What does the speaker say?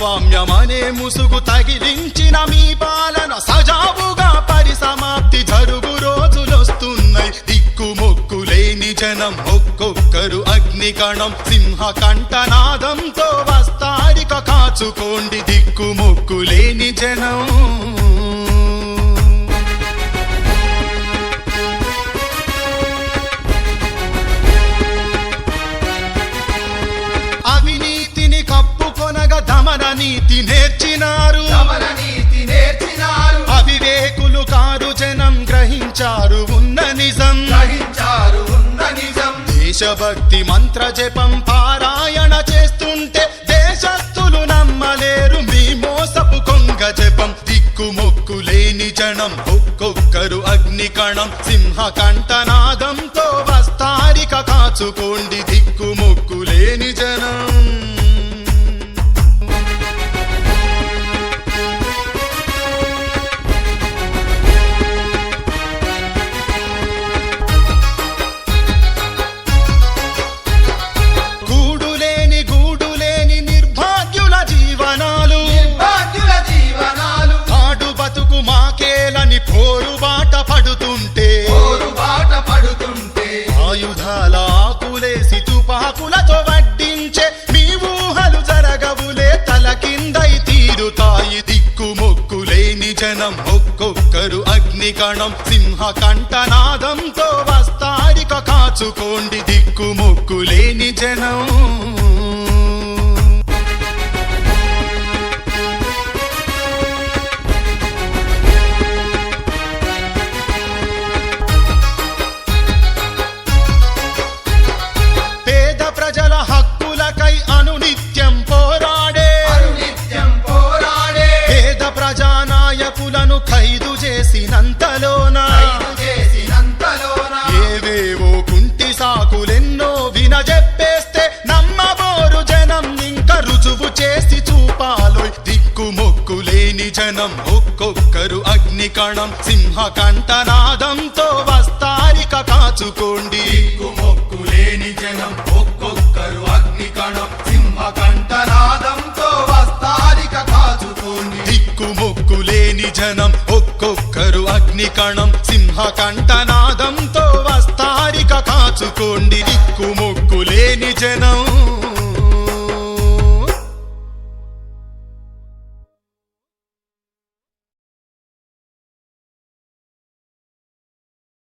ప్రజాస్వామ్యమనే ముసుగు తగిలించిన మీ పాలన సజావుగా పరిసమాప్తి జరుగు రోజులొస్తున్నాయి. దిక్కుమొక్కు లేని జనం ఒక్కొక్కరు అగ్నికణం సింహ కంఠనాదంతో వస్తారిక కాచుకోండి. దిక్కుమొక్కు లేని జనం దమన నీతి నేర్చినారు. అవివేకులు కారు జనం గ్రహించారు ఉన్న నిజం. దేశభక్తి మంత్ర జపం పారాయణ చేస్తుంటే దేశస్థులు నమ్మలేరు. మీ మోసపు కొంగ జపం దిక్కుమొక్కు లేని జనం. ఒక్కొక్కరు అగ్నికణం సింహ కంఠనాదంతో వస్తారిక కాచుకోండి. దిక్కుమొక్కు లేని జనం. తీరుతాయి దిక్కుమొక్కు లేని జనం ఒక్కొక్కరు అగ్నికణం సింహ కంఠనాదంతో వస్తారిక కాచుకోండి దిక్కుమొక్కు లేని జనం. ఖైదు చేసినంతలోన ఏవేవో కుంటి సాకులెన్నో వినజెప్పేస్తే నమ్మబోరు జనం ఇంక రుజువు చేసి చూపాలో దిక్కుమొక్కు లేని జనం ఒక్కొక్కరు అగ్నికణం సింహ కంఠనాదంతో వస్తారిక కాచుకోండి. దిక్కుమొక్కు లేని జనం ఒక్కొక్కరు అగ్నికణం సింహ కంఠనాదంతో వస్తారిక కాచుకోండి. లేని జనం ఒక్కొక్కరు అగ్నికణం సింహ కంఠనాదంతో వస్తారిక కాచుకోండి దిక్కుమొక్కు లేని జనం.